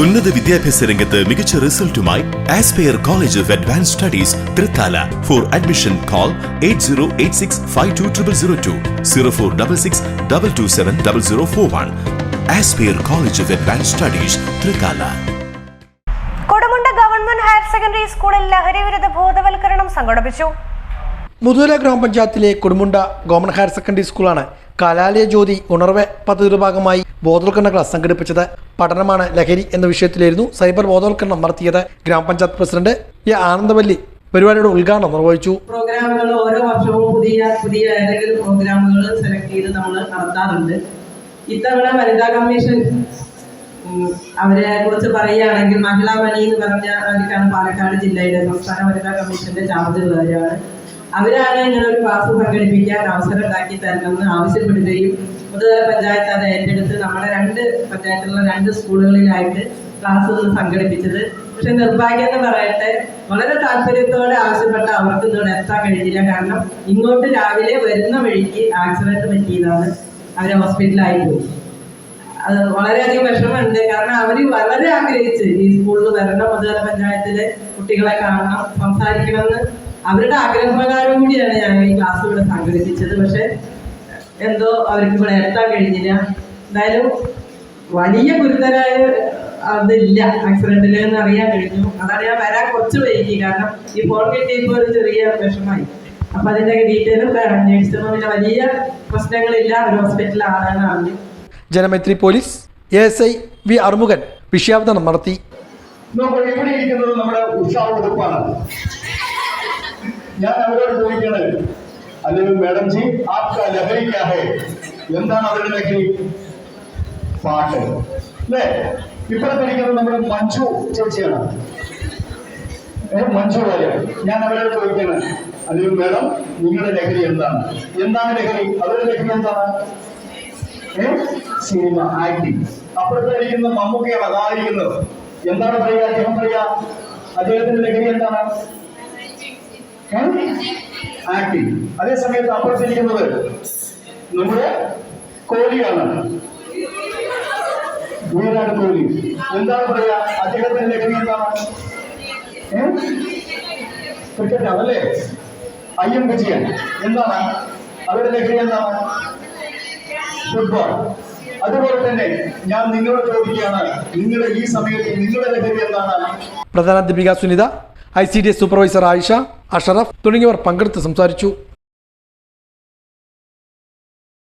ഉന്നത വിദ്യാഭ്യാസ രംഗത്ത് മികച്ച റിസൾട്ടുമായി Aspire college of advance studies Thrithala. For admission call eight zero eight six five two triple zero two zero four double six double two seven double zero four one Aspire college of advance studies Thrithala. Kodumunda government higher secondary സ്കൂളിൽ ലഹരി വിരുദ്ധ ബോധവൽക്കരണം സംഘടിപ്പിച്ചു. മുതുല ഗ്രാമപഞ്ചായത്തിലെ Kodumunda government higher secondary സ്കൂളാണ് കലാലയ ജ്യോതി ഉണർവ് പദ്ധതിയുടെ ഭാഗമായി ബോധവൽക്കരണ ക്ലാസ് സംഘടിപ്പിച്ചത് പഠനമാണ് ലഹരി എന്ന വിഷയത്തിലായിരുന്നു സൈബർ ബോധവൽക്കരണം നടത്തിയത് ഗ്രാമപഞ്ചായത്ത് പ്രസിഡന്റ് എ ആനന്ദവല്ലി പരിപാടിയുടെ ഉദ്ഘാടനം നിർവഹിച്ചു. പ്രോഗ്രാമുകൾ ഓരോ വർഷവും പുതിയ പുതിയ ഏതെങ്കിലും പ്രോഗ്രാമുകൾ സെലക്ട് ചെയ്ത് നമ്മൾ നടത്താറുണ്ട്. ഇത്തവണ വനിതാ കമ്മീഷൻ അവരെ കുറിച്ച് പറയുകയാണെങ്കിൽ മഹിളാ മണി എന്ന് പറഞ്ഞ അവർക്കാണ് പാലക്കാട് ജില്ലയിലെ സംസ്ഥാന വനിതാ കമ്മീഷന്റെ ചാർജ് ഉള്ളവരാണ്. അവരാണ് ഇങ്ങനെ ഒരു ക്ലാസ് സംഘടിപ്പിക്കാൻ അവസരം ഉണ്ടാക്കി തരണമെന്ന് ആവശ്യപ്പെടുകയും മുതല പഞ്ചായത്ത് അത് ഏറ്റെടുത്ത് നമ്മുടെ രണ്ട് പഞ്ചായത്തിലുള്ള രണ്ട് സ്കൂളുകളിലായിട്ട് ക്ലാസ് സംഘടിപ്പിച്ചത്. പക്ഷെ നിർഭാഗ്യം എന്ന് പറയട്ടെ വളരെ താല്പര്യത്തോടെ ആവശ്യപ്പെട്ട അവർക്ക് ഇതോടെ എത്താൻ കഴിഞ്ഞില്ല. കാരണം ഇങ്ങോട്ട് രാവിലെ വരുന്ന വഴിക്ക് ആക്സിഡന്റ് പറ്റിയതാണ്. അവർ ഹോസ്പിറ്റലായി പോയി. അത് വളരെയധികം വിഷമമുണ്ട്. കാരണം അവർ വളരെ ആഗ്രഹിച്ച് ഈ സ്കൂളിൽ വരണം മുതല പഞ്ചായത്തിലെ കുട്ടികളെ കാണണം സംസാരിക്കണമെന്ന് അവരുടെ ആഗ്രഹപ്രകാരം കൂടിയാണ് ഞാൻ ഈ ക്ലാസ് ഇവിടെ സംഘടിപ്പിച്ചത്. പക്ഷെ എന്തോ അവർക്ക് ഇവിടെ എത്താൻ കഴിഞ്ഞില്ല. എന്തായാലും വലിയ ഗുരുതരായ അതില്ല. ആക്സിഡന്റിൽ എന്ന് അറിയാൻ കഴിഞ്ഞു. അതാണ് ഞാൻ വരാൻ കുറച്ച് വൈകി. കാരണം ഈ ഫോൺ കിട്ടിയപ്പോൾ ഒരു ചെറിയ വിഷമായി. അപ്പൊ അതിന്റെ ഡീറ്റെയിലും അന്വേഷിച്ചപ്പോൾ പിന്നെ വലിയ പ്രശ്നങ്ങളില്ല. ഒരു ഹോസ്പിറ്റലാണെന്ന് അറിഞ്ഞു. Janamaithri police A S I V Arumughan വിഷയാവതരണം നടത്തി. നോക്കൂ ഇവിടെ ഇരിക്കുന്നത് നമ്മുടെ ഉഷാ വകുപ്പാണ് ഞാൻ അവരോട് ചോദിക്കണേ. അല്ലെങ്കിൽ മേഡം ജി ആപ്ക ലഹരി ക്യാ ഹേ എന്താണ് അവരുടെ ലഹരി? പാട്ട്. അല്ലേ ഇപ്പുറത്തിരിക്കുന്നത് നമ്മുടെ മഞ്ജു ചേച്ചിയാണ്. മഞ്ജു വാര്യർ. ഞാൻ അവരോട് ചോദിക്കണേ. അല്ലെങ്കിൽ മേഡം നിങ്ങളുടെ ലഹരി എന്താണ്? എന്താണ് ലഹരി? അവരുടെ ലഹരി എന്താണ്? Cinema acting. അപ്പുറത്തിരിക്കുന്ന മമ്മൂക്കയാണ് അതായിരിക്കുന്നത്. എന്താണ് പറയുക? അദ്ദേഹം പറയുക അദ്ദേഹത്തിന്റെ ലഹരി എന്താണ്? ആക്ടിങ്. അതേ സമയത്ത് അപ്പുറത്തിരിക്കുന്നത് നമ്മുടെ കോഹ്ലിയാണ് വിരാട് കോഹ്ലി എന്താണ് പറയാ? അദ്ദേഹത്തിന്റെ ലഹരി എന്താണ്? ക്രിക്കറ്റ് ആണല്ലേ ഐ എം വിജയൻ. എന്താണ്? അവരുടെ ലഹരി എന്താണ്? ഫുട്ബോൾ. അതുപോലെ തന്നെ ഞാൻ നിങ്ങളോട് ചോദിക്കുകയാണ് നിങ്ങളുടെ ഈ സമയത്ത് നിങ്ങളുടെ ലഹരി എന്താണ്? പ്രധാനാധ്യാപിക Sunitha I C D S supervisor Ayisha Ashraf തുടങ്ങിയവർ പങ്കെടുത്ത് സംസാരിച്ചു